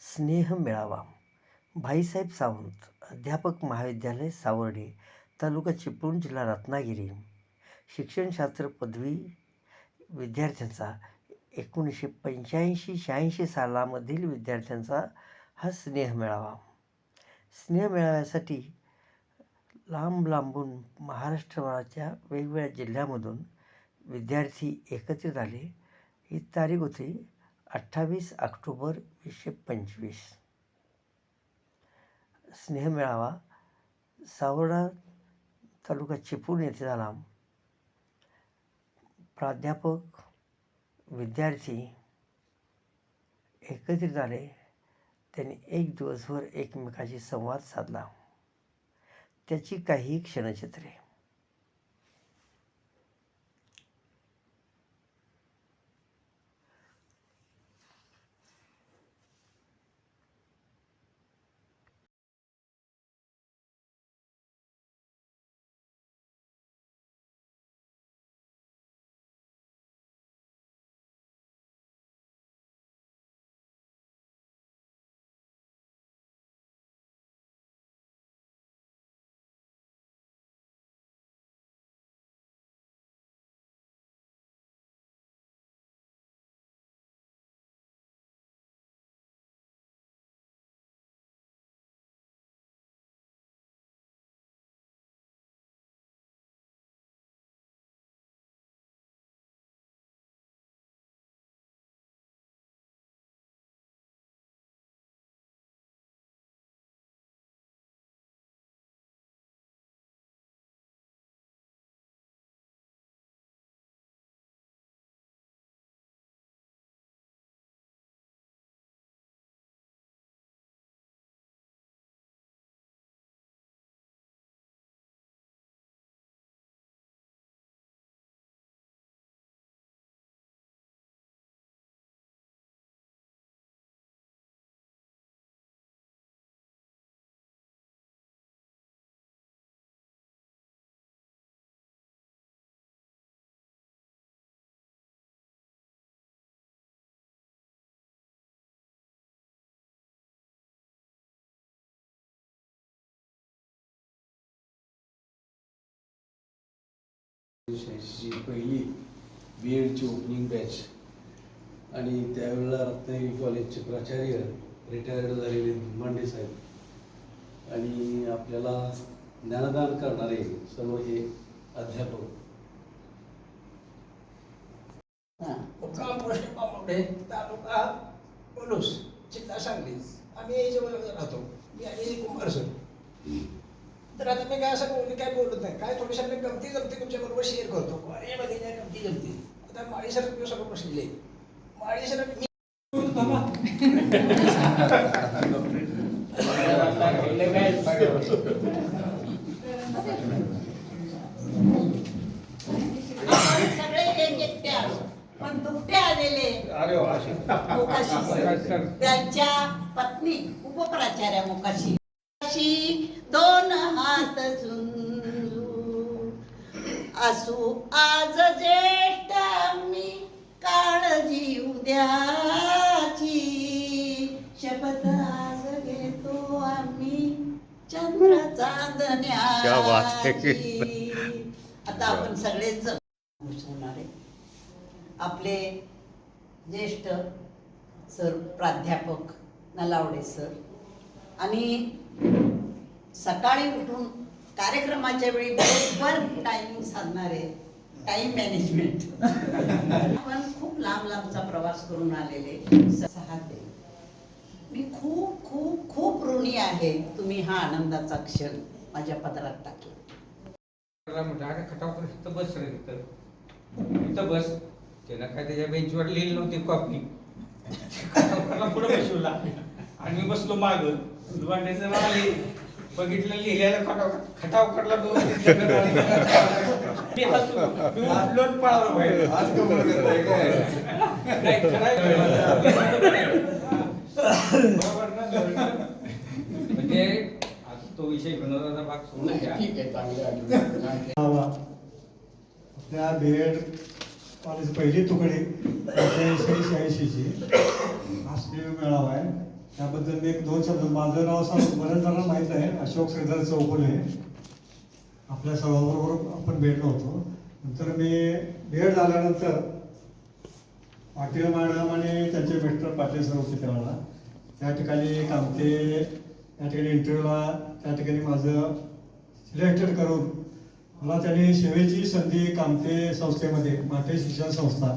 स्नेह मिळावा. भाईसाहेब सावंत अध्यापक महाविद्यालय सावर्डे तालुका चिपळूण जिल्हा रत्नागिरी. शिक्षणशास्त्र पदवी विद्यार्थ्यांचा एकोणीसशे पंच्याऐंशी शहाऐंशी सालामधील विद्यार्थ्यांचा हा स्नेह मिळावा. स्नेह मिळाव्यासाठी लांब लांबून महाराष्ट्राच्या वेगवेगळ्या जिल्ह्यामधून विद्यार्थी एकत्रित आले. ही तारीख होती अठ्ठावीस ऑक्टोबर वीसशे पंचवीस. स्नेहमेळावा सावर्डा तालुका चिपळूण येथे झाला. प्राध्यापक विद्यार्थी एकत्रित झाले. त्यांनी एक दिवसभर एकमेकाशी संवाद साधला. त्याची काही क्षणचित्रे. शहाऐंशीची पहिली बी एडची ओपनिंग बॅच आणि त्यावेळेला रत्नागिरी कॉलेजचे प्राचार्य रिटायर्ड झालेले मांडे साहेब. आणि आपल्याला ज्ञानदान करणारे सर्व हे अध्यापक. तालुका पलूस जिल्हा सांगली आम्ही याच्यावर राहतो. मी आणि कुंभार सर. तर आता मी काय असं बोलू काय बोलत नाही. काय थोडीशा मी गमती गमती तुमच्या बरोबर शेअर करतो. अरे मध्ये काय गमती गमती आता माळी सर तुमच्यासमोर बसलेले माळी सर मी सगळे पण दुपटे आलेले त्यांच्या पत्नी उपप्राचार्या मुकाशी. मुकाशी दोन हात झुंजू. असू आज ज्येष्ठ मी काळजी उद्याची. शपथ आज घेतो आम्ही चंद्र. चांदण्याची आता आपण सगळेच होणार आपले ज्येष्ठ सर प्राध्यापक नलावडे सर आणि सकाळी उठून कार्यक्रमाच्या वेळी बरोबर टायमिंग साधणारे टाइम मॅनेजमेंट आपण खूप लांब लांबचा प्रवास करून आलेले सहाते. मी खूप खूप खूप ऋणी आहे. तुम्ही हा आनंदाचा क्षण माझ्या पदरात टाकला. म्हणजे म्हटलं अरे खटाव इथं बस रे इथं. इथं बस. त्याला काय त्याच्या बेंचवर लिहिली नव्हती कॉपी खटावकरला पुढे बसवला आणि मी बसलो माग. वाटायचं आले बघितलं लिहिलेलं खटाव खटावकरला दोन तीन चक्कर आली. मी हसलो. मी उठलो आणि पळालो बाहेर. नाही, खरं आहे. बरोबर ना? म्हणजे आता तो विषय विनोदाचा भाग सोडून द्या. आपल्या बी एड कॉलेज पहिली तुकडी एकोणीसशे शहाऐंशीची हा मेळावा आहे त्याबद्दल मी एक दोन शब्द माझं नाव असं बऱ्याच जणांना माहीत आहे अशोक श्रीधर चौगुले. आपल्या सर्वांबरोबर आपण भेटलो होतो. नंतर मी भेट झाल्यानंतर पाटील मॅडम आणि त्यांचे मिस्टर पाटील सर होते त्यावेळेला. त्या ठिकाणी कामते त्या ठिकाणी इंटरव्ह्यूला त्या ठिकाणी माझं सिलेक्टेड करून मला त्यांनी सेवेची संधी कामते संस्थेमध्ये माटे शिक्षण संस्था